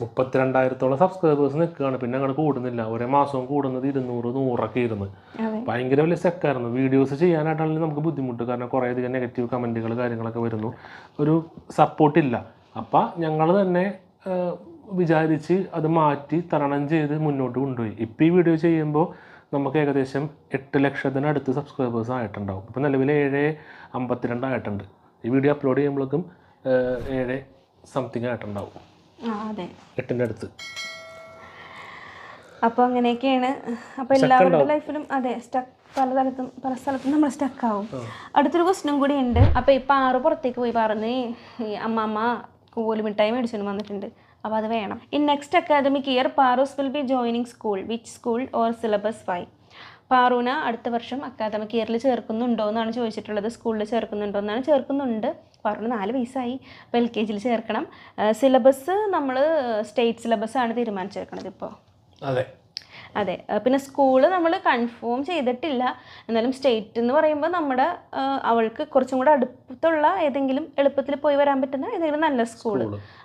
മുപ്പത്തിരണ്ടായിരത്തോളം സബ്സ്ക്രൈബേഴ്സ് നിൽക്കുകയാണ്. പിന്നെ അങ്ങോട്ട് കൂടുന്നില്ല. ഒരേ മാസവും കൂടുന്നത് ഇരുന്നൂറ് നൂറൊക്കെ ഇരുന്ന്. ഭയങ്കര വലിയ സെക്കായിരുന്നു വീഡിയോസ് ചെയ്യാനായിട്ടാണെങ്കിൽ നമുക്ക് ബുദ്ധിമുട്ട്. കാരണം കുറേ അധികം നെഗറ്റീവ് കമന്റുകൾ കാര്യങ്ങളൊക്കെ വരുന്നു. ഒരു സപ്പോർട്ടില്ല അപ്പം ഞങ്ങൾ തന്നെ വിചാരിച്ച് അത് മാറ്റി തരണം ചെയ്ത് മുന്നോട്ട് കൊണ്ടുപോയി. ഇപ്പം ഈ വീഡിയോ ചെയ്യുമ്പോൾ നമുക്ക് ഏകദേശം എട്ട് ലക്ഷത്തിനടുത്ത് സബ്സ്ക്രൈബേഴ്സ് ആയിട്ടുണ്ടാവും. ഇപ്പം നിലവിൽ ഏഴ് അമ്പത്തിരണ്ട് ആയിട്ടുണ്ട്. ഈ വീഡിയോ അപ്ലോഡ് ചെയ്യുമ്പോഴേക്കും ഏഴ് സംതിങ് ആയിട്ടുണ്ടാവും. എട്ടിന്റെ അടുത്ത് അപ്പോൾ അങ്ങനെയൊക്കെയാണ്. അപ്പോൾ എല്ലാവരുടെ ലൈഫിലും അതെ സ്റ്റക്ക് പല സ്ഥലത്തും പല സ്ഥലത്തും നമ്മൾ സ്റ്റക്ക് ആവും. അടുത്തൊരു ക്വസ്റ്റനും കൂടി ഉണ്ട്. അപ്പോൾ ഇപ്പം ആറ് പുറത്തേക്ക് പോയി പറഞ്ഞ് ഈ അമ്മമ്മ കൂലി മിഠായി മേടിച്ചു വന്നിട്ടുണ്ട്. അപ്പോൾ അത് വേണം. In next academic year Paaro's will be joining school which school or syllabus why പാറൂന അടുത്ത വർഷം അക്കാദമിക് ഇയറിൽ ചേർക്കുന്നുണ്ടോ എന്നാണ് ചോദിച്ചിട്ടുള്ളത്. സ്കൂളിൽ ചേർക്കുന്നുണ്ടോ എന്നാണ് ചേർക്കുന്നുണ്ട്. പാറൂന നാല് വയസ്സായി. അപ്പോൾ എൽ കെ ജിയിൽ ചേർക്കണം. സിലബസ് നമ്മൾ സ്റ്റേറ്റ് സിലബസ് ആണ് തീരുമാനിച്ചേക്കണത് ഇപ്പോൾ അതെ. അതെ. പിന്നെ സ്കൂൾ നമ്മൾ കൺഫേം ചെയ്തിട്ടില്ല. എന്നാലും സ്റ്റേറ്റ് എന്ന് പറയുമ്പോൾ നമ്മുടെ അവൾക്ക് കുറച്ചും കൂടെ അടുത്തുള്ള ഏതെങ്കിലും എളുപ്പത്തിൽ പോയി വരാൻ പറ്റുന്ന ഏതെങ്കിലും നല്ല സ്കൂൾ.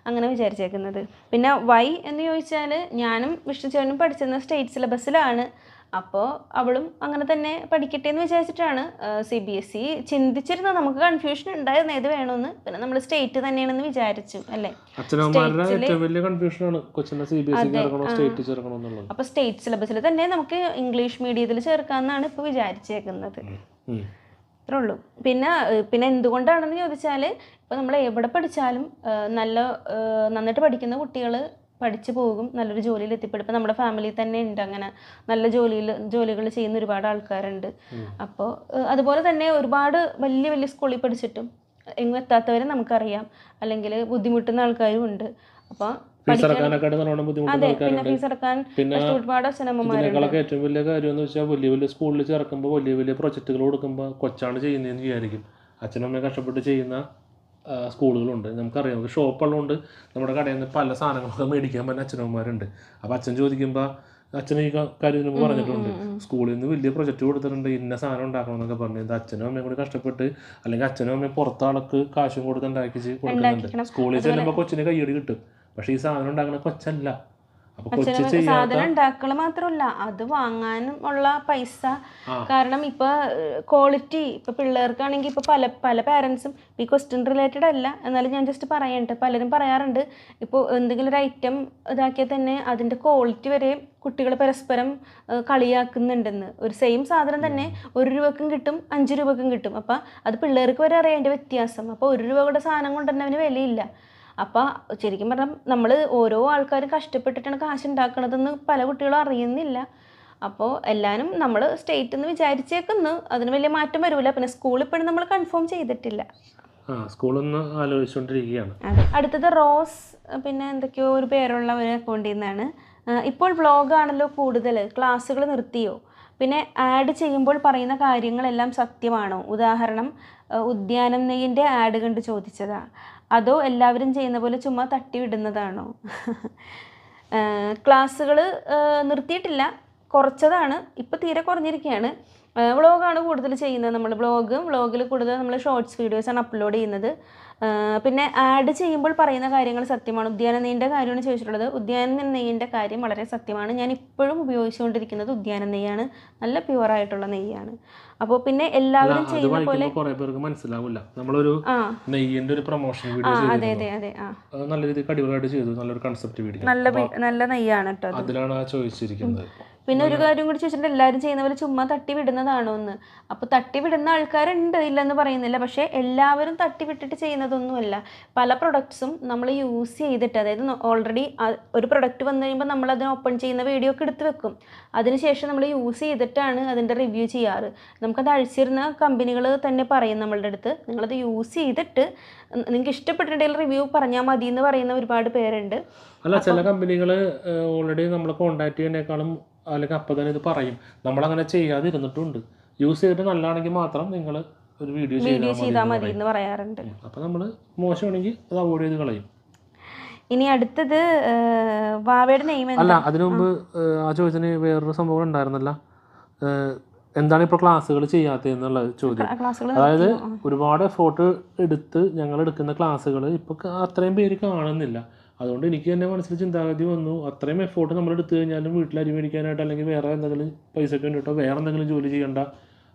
അങ്ങനെ വിചാരിച്ചേക്കുന്നത്. പിന്നെ വൈ എന്ന് ചോദിച്ചാൽ ഞാനും വിഷ്ണുചേവനും പഠിച്ചിരുന്ന സ്റ്റേറ്റ് സിലബസിലാണ്. അപ്പോൾ അവളും അങ്ങനെ തന്നെ പഠിക്കട്ടെ എന്ന് വിചാരിച്ചിട്ടാണ് സി ബി എസ് ഇ ചിന്തിച്ചിരുന്ന നമുക്ക് കൺഫ്യൂഷൻ ഉണ്ടായിരുന്നു ഏത് വേണമെന്ന് പിന്നെ നമ്മൾ സ്റ്റേറ്റ് തന്നെയാണെന്ന് വിചാരിച്ചു അല്ലേ? അപ്പൊ സ്റ്റേറ്റ് സിലബസിൽ തന്നെ നമുക്ക് ഇംഗ്ലീഷ് മീഡിയത്തിൽ ചേർക്കാമെന്നാണ് ഇപ്പൊ വിചാരിച്ചേക്കുന്നത്. ഇത്രയുള്ളൂ അത്രേ ഉള്ളൂ. പിന്നെ പിന്നെ എന്തുകൊണ്ടാണെന്ന് ചോദിച്ചാൽ ഇപ്പോൾ നമ്മൾ എവിടെ പഠിച്ചാലും നല്ല നന്നായിട്ട് പഠിക്കുന്ന കുട്ടികൾ പഠിച്ചു പോകും നല്ലൊരു ജോലിയിൽ എത്തിപ്പെടും. ഇപ്പം നമ്മുടെ ഫാമിലിയിൽ തന്നെ ഉണ്ട് അങ്ങനെ. നല്ല ജോലിയിൽ ജോലികൾ ചെയ്യുന്ന ഒരുപാട് ആൾക്കാരുണ്ട്. അപ്പോൾ അതുപോലെ തന്നെ ഒരുപാട് വലിയ വലിയ സ്കൂളിൽ പഠിച്ചിട്ടും എങ്ങും എത്താത്തവരെ നമുക്കറിയാം. അല്ലെങ്കിൽ ബുദ്ധിമുട്ടുന്ന ആൾക്കാരും ഉണ്ട്. അപ്പോൾ ഫീസ് അടക്കാനൊക്കെ നല്ലോണം ബുദ്ധിമുട്ടുന്ന ഒരുപാട് ഇതിനേക്കാളൊക്കെ ഏറ്റവും വലിയ കാര്യം എന്ന് വെച്ചാൽ വലിയ വലിയ സ്കൂളിൽ ചേർക്കുമ്പോൾ വലിയ വലിയ പ്രൊജക്റ്റുകൾ കൊടുക്കുമ്പോൾ കൊച്ചാണ് ചെയ്യുന്നതെന്ന് വിചാരിക്കും. അച്ഛനമ്മയെ കഷ്ടപ്പെട്ട് ചെയ്യുന്ന സ്കൂളുകളുണ്ട്. നമുക്കറിയാം നമുക്ക് ഷോപ്പുള്ളതുകൊണ്ട് നമ്മുടെ കടയിൽ നിന്ന് പല സാധനങ്ങളൊക്കെ മേടിക്കാൻ പറ്റുന്ന അച്ഛനമ്മമാരുണ്ട്. അപ്പോൾ അച്ഛൻ ചോദിക്കുമ്പോൾ അച്ഛൻ ഈ കാര്യം നമുക്ക് പറഞ്ഞിട്ടുണ്ട്. സ്കൂളിൽ നിന്ന് വലിയ പ്രൊജക്റ്റ് കൊടുത്തിട്ടുണ്ട്. ഇന്ന സാധനം ഉണ്ടാക്കണം എന്നൊക്കെ പറഞ്ഞു. ഇത് അച്ഛനും അമ്മയും കൂടി കഷ്ടപ്പെട്ട് അല്ലെങ്കിൽ അച്ഛനും അമ്മയും പുറത്ത ആൾക്ക് കാശും കൊടുത്ത് ഉണ്ടാക്കി കൊടുക്കുന്നുണ്ട്. സ്കൂളിൽ ചെല്ലുമ്പോൾ കൊച്ചിന് കയ്യടി കിട്ടും. പക്ഷേ ഈ സാധനം ഉണ്ടാക്കണ കൊച്ചല്ല. സാധനം ഉണ്ടാക്കൽ മാത്രമല്ല അത് വാങ്ങാനും ഉള്ള പൈസ. കാരണം ഇപ്പൊ ക്വാളിറ്റി ഇപ്പൊ പിള്ളേർക്കാണെങ്കിൽ ഇപ്പൊ പല പല പാരൻസും ഈ ക്വസ്റ്റ്യൻ റിലേറ്റഡ് അല്ല. എന്നാലും ഞാൻ ജസ്റ്റ് പറയണ്ട് പലരും പറയാറുണ്ട് ഇപ്പോൾ എന്തെങ്കിലും ഒരു ഐറ്റം ഇതാക്കിയാൽ തന്നെ അതിന്റെ ക്വാളിറ്റി വരെ കുട്ടികൾ പരസ്പരം കളിയാക്കുന്നുണ്ടെന്ന്. ഒരു സെയിം സാധനം തന്നെ ഒരു രൂപക്കും കിട്ടും അഞ്ച് രൂപക്കും കിട്ടും. അപ്പം അത് പിള്ളേർക്ക് വരെ അറിയേണ്ട അതിന്റെ വ്യത്യാസം. അപ്പോൾ ഒരു രൂപയുടെ സാധനം കൊണ്ട് തന്നെ അവന് വിലയില്ല. അപ്പോൾ ശരിക്കും പറഞ്ഞാൽ നമ്മൾ ഓരോ ആൾക്കാരും കഷ്ടപ്പെട്ടിട്ടാണ് കാശ് ഉണ്ടാക്കണതെന്ന് പല കുട്ടികളും അറിയുന്നില്ല. അപ്പോൾ എല്ലാവരും നമ്മൾ സ്റ്റേറ്റ് എന്ന് വിചാരിച്ചേക്കുന്നു. അതിന് വലിയ മാറ്റം വരില്ല പിന്നെ സ്കൂളിൽ പോയി നമ്മൾ കൺഫേം ചെയ്തിട്ടില്ല. ആ സ്കൂളൊന്ന് ആലോചിച്ചുകൊണ്ടിരിക്കുകയാണ് അടുത്തത് റോസ് പിന്നെ എന്തൊക്കെയോ ഒരു പേരുള്ള ഒരു അക്കൗണ്ടിൽ നിന്നാണ് ഇപ്പോൾ വ്ളോഗാണല്ലോ കൂടുതൽ. ക്ലാസ്സുകൾ നിർത്തിയോ? പിന്നെ ആഡ് ചെയ്യുമ്പോൾ പറയുന്ന കാര്യങ്ങളെല്ലാം സത്യമാണോ? ഉദാഹരണം ഉദ്യാനം നെയ്യിന്റെ ആഡ് കണ്ട് ചോദിച്ചതാ. അതോ എല്ലാവരും ചെയ്യുന്ന പോലെ ചുമ്മാ തട്ടി വിടുന്നതാണോ ക്ലാസ്സുകൾ നിർത്തിയിട്ടില്ല. കുറച്ചതാണ്. ഇപ്പോൾ തീരെ കുറഞ്ഞിരിക്കുകയാണ് വ്ളോഗാണ് കൂടുതൽ ചെയ്യുന്നത്. നമ്മൾ വ്ളോഗും വ്ളോഗിൽ കൂടുതൽ നമ്മൾ ഷോർട്സ് വീഡിയോസാണ് അപ്ലോഡ് ചെയ്യുന്നത്. പിന്നെ ആഡ് ചെയ്യുമ്പോൾ പറയുന്ന കാര്യങ്ങൾ സത്യമാണ്. ഉദ്യാന നെയ്യിന്റെ കാര്യമാണ് ചോദിച്ചിട്ടുള്ളത്. ഉദ്യാന നെയ്യിന്റെ കാര്യം വളരെ സത്യമാണ്. ഞാൻ ഇപ്പോഴും ഉപയോഗിച്ചുകൊണ്ടിരിക്കുന്നത് ഉദ്യാന നെയ്യാണ്. നല്ല പ്യുവർ ആയിട്ടുള്ള നെയ്യാണ്. അപ്പോൾ പിന്നെ എല്ലാവരും ചെയ്യുന്ന പോലെ കുറേ പേർക്ക് മനസ്സിലാവില്ല. നമ്മളൊരു നെയ്യിന്റെ ഒരു പ്രൊമോഷൻ വീഡിയോ അതെ അതെ അതെ നല്ല രീതിയിൽ അടിപൊളിയായിട്ട് ചെയ്തു. നല്ലൊരു കൺസെപ്റ്റ് വീഡിയോ നല്ല നല്ല നെയ്യാണ് കേട്ടോ അത്. അതിലാണ് ചോദിച്ചിരിക്കുന്നത്. പിന്നെ ഒരു കാര്യം കൂടി ചോദിച്ചിട്ടുണ്ട് എല്ലാവരും ചെയ്യുന്ന പോലെ ചുമ്മാ തട്ടി വിടുന്നതാണോ എന്ന്. അപ്പോൾ തട്ടി വിടുന്ന ആൾക്കാരുണ്ട് ഇല്ലെന്ന് പറയുന്നില്ല. പക്ഷേ എല്ലാവരും തട്ടി വിട്ടിട്ട് ചെയ്യുന്നതൊന്നുമല്ല. പല പ്രൊഡക്ട്സും നമ്മൾ യൂസ് ചെയ്തിട്ട് അതായത് ഓൾറെഡി ഒരു പ്രൊഡക്റ്റ് വന്നു കഴിയുമ്പോൾ നമ്മൾ അതിന് ഓപ്പൺ ചെയ്യുന്ന വീഡിയോ ഒക്കെ എടുത്ത് വെക്കും. അതിനുശേഷം നമ്മൾ യൂസ് ചെയ്തിട്ടാണ് അതിന്റെ റിവ്യൂ ചെയ്യാറ്. നമുക്കത് അഴിച്ചിരുന്ന കമ്പനികൾ തന്നെ പറയും നമ്മളുടെ അടുത്ത്. നിങ്ങളത് യൂസ് ചെയ്തിട്ട് നിങ്ങൾക്ക് ഇഷ്ടപ്പെട്ടിട്ടുണ്ടെങ്കിൽ റിവ്യൂ പറഞ്ഞാൽ മതി എന്ന് പറയുന്ന ഒരുപാട് പേരുണ്ട്. അല്ല ചില കമ്പനികൾ ഓൾറെഡി നമ്മൾ കോണ്ടാക്ട് ചെയ്യുന്നതിനേക്കാളും അല്ലെങ്കിൽ അപ്പം തന്നെ ഇത് പറയും. നമ്മളങ്ങനെ ചെയ്യാതിരുന്നിട്ടുണ്ട്. യൂസ് ചെയ്തിട്ട് നല്ലതാണെങ്കിൽ മാത്രം നിങ്ങൾ ഒരു വീഡിയോ ചെയ്താൽ മതി എന്ന് പറയാറുണ്ട്. അപ്പം നമ്മൾ മോശമാണെങ്കിൽ അത് അവോയ്ഡ് ചെയ്ത് കളയും. ഇനി അടുത്തത് വാവയുടെ നെയിം അല്ല അതിനു മുമ്പ് ആ. ചോദിച്ചതിന് വേറൊരു സംഭവം ഉണ്ടായിരുന്നല്ല. എന്താണ് ഇപ്പോൾ ക്ലാസ്സുകൾ ചെയ്യാത്തതെന്നുള്ള ചോദ്യം. അതായത് ഒരുപാട് എഫോർട്ട് എടുത്ത് ഞങ്ങൾ എടുക്കുന്ന ക്ലാസ്സുകൾ ഇപ്പോൾ അത്രയും പേര് കാണുന്നില്ല. അതുകൊണ്ട് എനിക്ക് തന്നെ മനസ്സിൽ ചിന്താഗതി വന്നു. അത്രയും എഫോർട്ട് നമ്മൾ എടുത്തു കഴിഞ്ഞാലും വീട്ടിൽ അരി മേടിക്കാനായിട്ട് അല്ലെങ്കിൽ വേറെ എന്തെങ്കിലും പൈസയ്ക്ക് വേണ്ടിയിട്ടോ വേറെ എന്തെങ്കിലും ജോലി ചെയ്യേണ്ട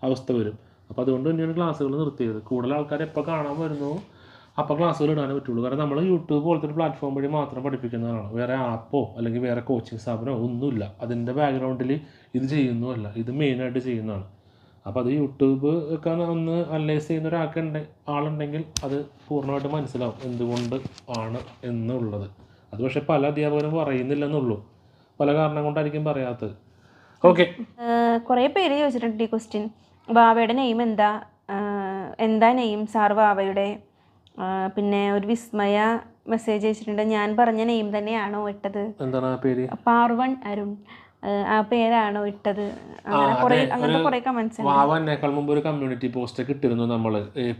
അവസ്ഥ വരും. അപ്പോൾ അതുകൊണ്ട് തന്നെയാണ് ക്ലാസ്സുകൾ നിർത്തിയത്. കൂടുതൽ ആൾക്കാർ എപ്പോൾ കാണാൻ വരുന്നു. അപ്പോൾ ക്ലാസ്സുകൾ ഇടാനേ പറ്റുള്ളൂ. കാരണം നമ്മൾ യൂട്യൂബ് പോലത്തെ ഒരു പ്ലാറ്റ്ഫോം വഴി മാത്രം പഠിപ്പിക്കുന്നതാണ്. വേറെ ആപ്പോ അല്ലെങ്കിൽ വേറെ കോച്ചിങ് സ്ഥാപനമോ ഒന്നുമില്ല. അതിന്റെ ബാക്ക്ഗ്രൗണ്ടിൽ ഇത് ചെയ്യുന്നുമല്ല. ഇത് മെയിനായിട്ട് ചെയ്യുന്നതാണ്. അപ്പോൾ അത് യൂട്യൂബ് ഒക്കെ ഒന്ന് അനലൈസ് ചെയ്യുന്ന ഒരാൾക്ക് ഉണ്ട് ആളുണ്ടെങ്കിൽ അത് പൂർണമായിട്ട് മനസ്സിലാവും എന്തുകൊണ്ട് ആണ് എന്നുള്ളത്. അത് പക്ഷെ പല അധ്യാപകരും പറയുന്നില്ലെന്നുള്ളൂ. പല കാരണം കൊണ്ടായിരിക്കും പറയാത്തത്. ഓക്കെ കുറേ പേര് ചോദിച്ചിട്ടുണ്ട് ഈ ക്വസ്റ്റ്യൻ വാവയുടെ നെയിം എന്താ? എന്താ നെയിം സാർ വാവയുടെ? പിന്നെ ഒരു വിസ്മയ മെസ്സേജ് അയച്ചിട്ടുണ്ട്. ഞാൻ പറഞ്ഞ നെയിം തന്നെയാണോ ഇട്ടത്? എന്താണ് പേര്? പാർവൺ അരുൺ. ആ, പേരാണോ ഇട്ടത്? വാവാനേക്കാൾ കുറേ കുറേ മുമ്പ് ഒരു കമ്മ്യൂണിറ്റി പോസ്റ്റ് ഒക്കെ ഇട്ടിരുന്നു നമ്മൾ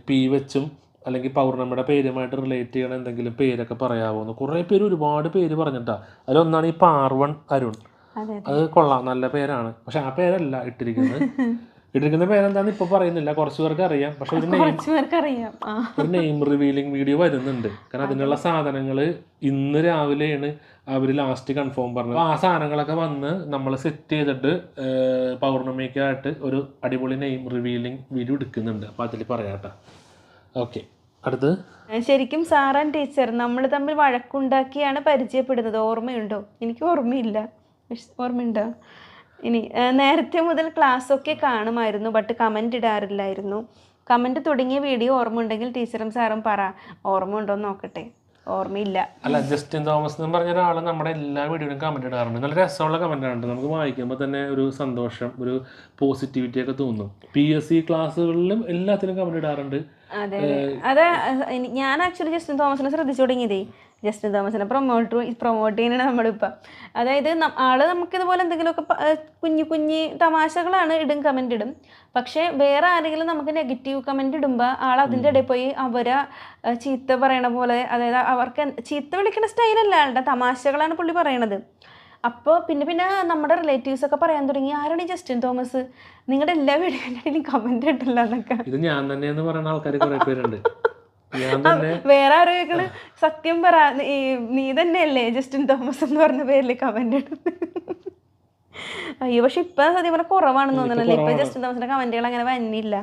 പി വെച്ചും അല്ലെങ്കിൽ പൗർണമിയുടെ പേരുമായിട്ട് റിലേറ്റ് ചെയ്യണ എന്തെങ്കിലും പേരൊക്കെ പറയാവോ എന്ന്. കുറേ പേര് ഒരുപാട് പേര് പറഞ്ഞിട്ടാ. അതിലൊന്നാണ് ഈ പാർവൺ അരുൺ. അതെ കൊള്ളാം നല്ല പേരാണ്. പക്ഷെ ആ പേരല്ല ഇട്ടിരിക്കുന്നത്. ഇട്ടിരിക്കുന്ന പേരെന്താന്ന് ഇപ്പൊ പറയുന്നില്ല. കുറച്ചു പേർക്ക് അറിയാം. പക്ഷെ ഒരു നെയിം ഒരു നെയിം റിവീലിംഗ് വീഡിയോ വരുന്നുണ്ട്. കാരണം അതിനുള്ള സാധനങ്ങൾ ഇന്ന് രാവിലെയാണ് അവർ ലാസ്റ്റ് കൺഫേം പറഞ്ഞു ആ സാധനങ്ങളൊക്കെ വന്ന് നമ്മൾ സെറ്റ് ചെയ്തിട്ട് പൗർണമിക്കായിട്ട് ഒരു അടിപൊളി നെയിം റിവീലിംഗ് വീഡിയോ എടുക്കുന്നുണ്ട്. അപ്പോൾ അതിൽ പറയാട്ട ഓക്കെ അടുത്ത് ശരിക്കും സാർ ആൻഡ് ടീച്ചർ നമ്മൾ തമ്മിൽ വഴക്കുണ്ടാക്കിയാണ് പരിചയപ്പെടുന്നത്. ഓർമ്മയുണ്ടോ? എനിക്ക് ഓർമ്മയില്ല. ഓർമ്മയുണ്ടോ? ഇനി നേരത്തെ മുതൽ ക്ലാസ് ഒക്കെ കാണുമായിരുന്നു ബട്ട് കമന്റ് ഇടാറില്ലായിരുന്നു. കമന്റ് തുടങ്ങിയ വീഡിയോ ഓർമ്മ ഉണ്ടെങ്കിൽ ടീച്ചറും സാറും പറ. ഓർമ്മ ഉണ്ടോ എന്ന് നോക്കട്ടെ. ഓർമ്മയില്ല. അല്ല ജസ്റ്റിൻ തോമസ് എന്ന് പറഞ്ഞ ഒരാൾ നമ്മുടെ എല്ലാ വീഡിയോയിലും കമന്റ് ഇടാറുണ്ട്. നല്ല രസമുള്ള കമന്റ് ആണ് നമുക്ക് വായിക്കുമ്പോൾ തന്നെ ഒരു സന്തോഷം ഒരു പോസിറ്റിവിറ്റി ഒക്കെ തോന്നും. പി എസ് സി ക്ലാസ്സുകളിലും എല്ലാത്തിനും കമന്റ് ഇടാറുണ്ട്. അതെ അതെ. ഞാൻ ആക്ച്വലി ജസ്റ്റിൻ തോമസിനെ ശ്രദ്ധിച്ചു തുടങ്ങിയതേ. ജസ്റ്റിൻ തോമസിനെ പ്രൊമോട്ട് പ്രൊമോട്ട് ചെയ്യാനാണ് നമ്മളിപ്പം. അതായത് ആൾ നമുക്കിതുപോലെ എന്തെങ്കിലുമൊക്കെ കുഞ്ഞു കുഞ്ഞി തമാശകളാണ് ഇടും കമന്റ് ഇടും. പക്ഷേ വേറെ ആരെങ്കിലും നമുക്ക് നെഗറ്റീവ് കമന്റ് ഇടുമ്പോൾ ആൾ അതിന്റെ ഇടയിൽ പോയി അവരെ ചീത്ത പറയണ പോലെ അതായത് അവർക്ക് ചീത്ത വിളിക്കുന്ന സ്റ്റൈലല്ല ആളുടെ തമാശകളാണ് പുള്ളി പറയണത്. അപ്പോൾ പിന്നെ പിന്നെ നമ്മുടെ റിലേറ്റീവ്സ് ഒക്കെ പറയാൻ തുടങ്ങി ആരാണ് ഈ ജസ്റ്റിൻ തോമസ്? നിങ്ങളുടെ എല്ലാ വീഡിയോയിലും കമന്റ് ഇട്ടില്ല എന്നൊക്കെ. ഇത് ഞാൻ തന്നെ പറയുന്ന ആൾക്കാർ കുറേ പേരുണ്ട്. [laughs] വേറെ ആരോഗ്യങ്ങൾ സത്യം പറ നീ തന്നെയല്ലേ ജസ്റ്റിൻ തോമസ് എന്ന് പറഞ്ഞ പേരിൽ കമന്റ് അയ്യോ പക്ഷെ ഇപ്പൊ സത്യം പറഞ്ഞ കുറവാണെന്ന് തോന്നുന്നല്ലേ ഇപ്പൊ ജസ്റ്റിൻ തോമസിന്റെ കമന്റുകൾ അങ്ങനെ വന്നില്ല.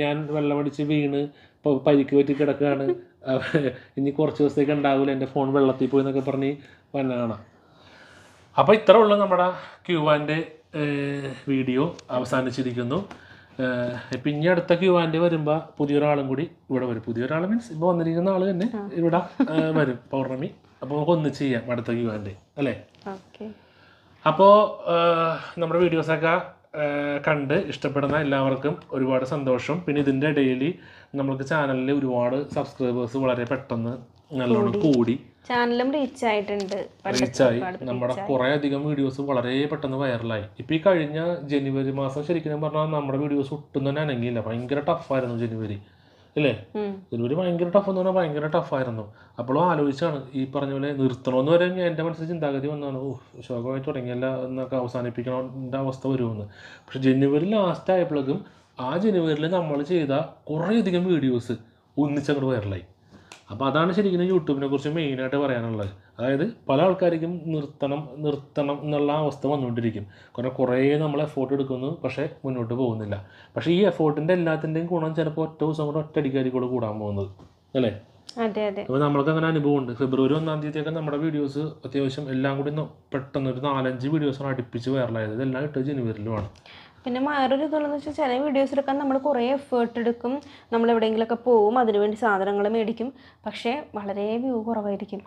ഞാൻ വെള്ളമടിച്ച് വീണ് പരിക്ക് പറ്റി കിടക്കുകയാണ് ഇനി കുറച്ച് ദിവസത്തേക്ക് ഉണ്ടാവില്ല എന്റെ ഫോൺ വെള്ളത്തിൽ പോയി എന്നൊക്കെ പറഞ്ഞ് വന്നതാണ്. കാണാം അപ്പോൾ ഇത്ര ഉള്ളൂ നമ്മുടെ ക്യൂ ആൻഡ് വീഡിയോ അവസാനിച്ചിരിക്കുന്നു. ഇനി അടുത്ത ക്യൂ ആൻഡ് വരുമ്പോൾ പുതിയൊരാളും കൂടി ഇവിടെ വരും. പുതിയൊരാൾ മീൻസ് ഇപ്പോൾ വന്നിരിക്കുന്ന ആൾ തന്നെ ഇവിടെ വരും. പൗർണമി. അപ്പോൾ നമുക്ക് ഒന്ന് ചെയ്യാം അടുത്ത ക്യൂ ആൻഡ് അല്ലേ? അപ്പോൾ നമ്മുടെ വീഡിയോസൊക്കെ കണ്ട് ഇഷ്ടപ്പെടുന്ന എല്ലാവർക്കും ഒരുപാട് സന്തോഷം. പിന്നെ ഇതിന്റെ ഇടയിൽ നമ്മൾക്ക് ചാനലിൽ ഒരുപാട് സബ്സ്ക്രൈബേഴ്സ് വളരെ പെട്ടെന്ന് നല്ലോണം കൂടി ചാനലും റീച്ച് ആയിട്ടുണ്ട്. റീച്ച് റീച്ചായി നമ്മുടെ കുറെ അധികം വീഡിയോസ് വളരെ പെട്ടെന്ന് വൈറലായി ഇപ്പൊ ഈ കഴിഞ്ഞ ജനുവരി മാസം ശരിക്കും പറഞ്ഞാൽ നമ്മുടെ വീഡിയോസ് ഒട്ടും തന്നെ അനങ്ങിയില്ല. ഭയങ്കര ടഫായിരുന്നു ജനുവരി. അല്ലേ ജനുവരി ഭയങ്കര ടഫ് എന്ന് പറഞ്ഞാൽ ഭയങ്കര ടഫായിരുന്നു അപ്പോഴും ആലോചിച്ചാണ് ഈ പറഞ്ഞ പോലെ നിർത്തണമെന്ന് വരെ എന്റെ എന്റെ മനസ്സിൽ ചിന്താഗതി വന്നാണ് ഓ ശോകമായി തുടങ്ങിയല്ല എന്നൊക്കെ അവസാനിപ്പിക്കണ അവസ്ഥ വരുമെന്ന്. പക്ഷെ ജനുവരി ലാസ്റ്റ് ആയപ്പോഴേക്കും ആ ജനുവരിയിൽ നമ്മൾ ചെയ്ത കുറേയധികം വീഡിയോസ് ഒന്നിച്ചങ്ങോട്ട് വൈറലായി അപ്പോൾ അതാണ് ശരിക്കും യൂട്യൂബിനെ കുറിച്ച് മെയിനായിട്ട് പറയാനുള്ളത്. അതായത് പല ആൾക്കാർക്കും നിർത്തണം നിർത്തണം എന്നുള്ള അവസ്ഥ വന്നുകൊണ്ടിരിക്കും. കാരണം കുറേ നമ്മൾ എഫോർട്ട് എടുക്കുന്നു പക്ഷേ മുന്നോട്ട് പോകുന്നില്ല. പക്ഷേ ഈ എഫോർട്ടിന്റെ എല്ലാത്തിന്റെയും ഗുണം ചിലപ്പോൾ ഒറ്റ ദിവസം കൂടെ ഒറ്റയടിക്കാരിക്കൂടെ കൂടാൻ പോകുന്നത്. അല്ലേ? അതെ അതെ. അപ്പോൾ നമ്മൾക്ക് അങ്ങനെ അനുഭവം ഉണ്ട്. ഫെബ്രുവരി ഒന്നാം തീയതിയൊക്കെ നമ്മുടെ വീഡിയോസ് അത്യാവശ്യം എല്ലാം കൂടി പെട്ടെന്ന് ഒരു നാലഞ്ച് വീഡിയോസാണ് അടുപ്പിച്ച് വൈറലായത് ഇതെല്ലാം ഇട്ട് ജനുവരിലുമാണ് പിന്നെ വേറൊരു ഇതുള്ളതെന്ന് വെച്ചാൽ ചില വീഡിയോസ് എടുക്കാൻ നമ്മൾ കുറേ എഫേർട്ട് എടുക്കും. നമ്മൾ എവിടെയെങ്കിലുമൊക്കെ പോവും അതിനുവേണ്ടി സാധനങ്ങൾ മേടിക്കും. പക്ഷേ വളരെ വ്യൂ കുറവായിരിക്കും.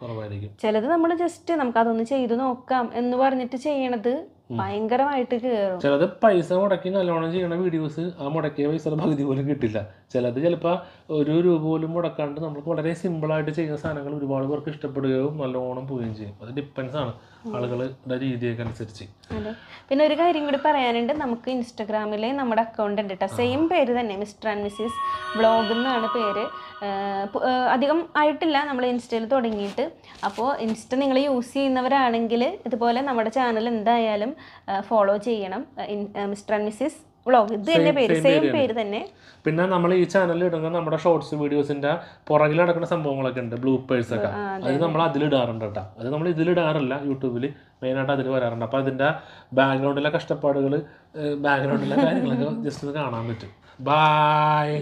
ചിലത് നമ്മൾ ജസ്റ്റ് നമുക്ക് അതൊന്ന് ചെയ്തു നോക്കാം എന്ന് പറഞ്ഞിട്ട് ചെയ്യണത് ഭയങ്കരമായിട്ട് കേറും. ചിലത് പൈസ മുടക്കി നല്ലോണം ചെയ്യണ വീഡിയോസ് ആ മുടക്കിയ പൈസ പകുതി പോലും കിട്ടില്ല. ചിലത് ചിലപ്പോൾ ഒരു രൂപ പോലും മുടക്കാണ്ട് നമുക്ക് വളരെ സിമ്പിൾ ആയിട്ട് ചെയ്യുന്ന സാധനങ്ങൾ ഒരുപാട് പേർക്ക് ഇഷ്ടപ്പെടുകയും നല്ലോണം പോവുകയും ചെയ്യും. അത് ഡിപ്പെൻസ് ആണ് ആളുകളുടെ രീതിയൊക്കെ അനുസരിച്ച്. അതെ. പിന്നെ ഒരു കാര്യം കൂടി പറയാനുണ്ട്. നമുക്ക് ഇൻസ്റ്റഗ്രാമിലെ നമ്മുടെ അക്കൗണ്ട് ഉണ്ട് കേട്ടോ സെയിം പേര് തന്നെ മിസ്റ്റർ ആൻഡ് മിസ്സിസ് ബ്ലോഗ് എന്നാണ് പേര്. അധികം ആയിട്ടില്ല. നമ്മൾ ഇൻസ്റ്റയിൽ തുടങ്ങിയിട്ട്. അപ്പോൾ ഇൻസ്റ്റ നിങ്ങൾ യൂസ് ചെയ്യുന്നവരാണെങ്കിൽ ഇതുപോലെ നമ്മുടെ ചാനൽ എന്തായാലും ഫോളോ ചെയ്യണം. മിസ്റ്റർ ആൻഡ് മിസ്സിസ് വ്ളോഗ് ഇത് തന്നെ പേര് സെയിം പേര് തന്നെ. പിന്നെ നമ്മൾ ഈ ചാനലിൽ ഇടുന്ന നമ്മുടെ ഷോർട്സ് വീഡിയോസിന്റെ പുറകിൽ നടക്കുന്ന സംഭവങ്ങളൊക്കെ ഉണ്ട്. ബ്ലൂപ്പേഴ്സ് ഒക്കെ. അത് നമ്മൾ അതിലിടാറുണ്ട് കേട്ടോ. അത് നമ്മൾ ഇതിലിടാറില്ല യൂട്യൂബിൽ മെയിൻ ആയിട്ട് അതിൽ വരാറുണ്ട്. അപ്പോൾ അതിന്റെ ബാക്ക്ഗ്രൗണ്ടിലെ കഷ്ടപ്പാടുകൾ ബാക്ക്ഗ്രൗണ്ടിലെ കാര്യങ്ങളൊക്കെ ജസ്റ്റ് ഒന്ന് കാണാൻ പറ്റും. ബായ്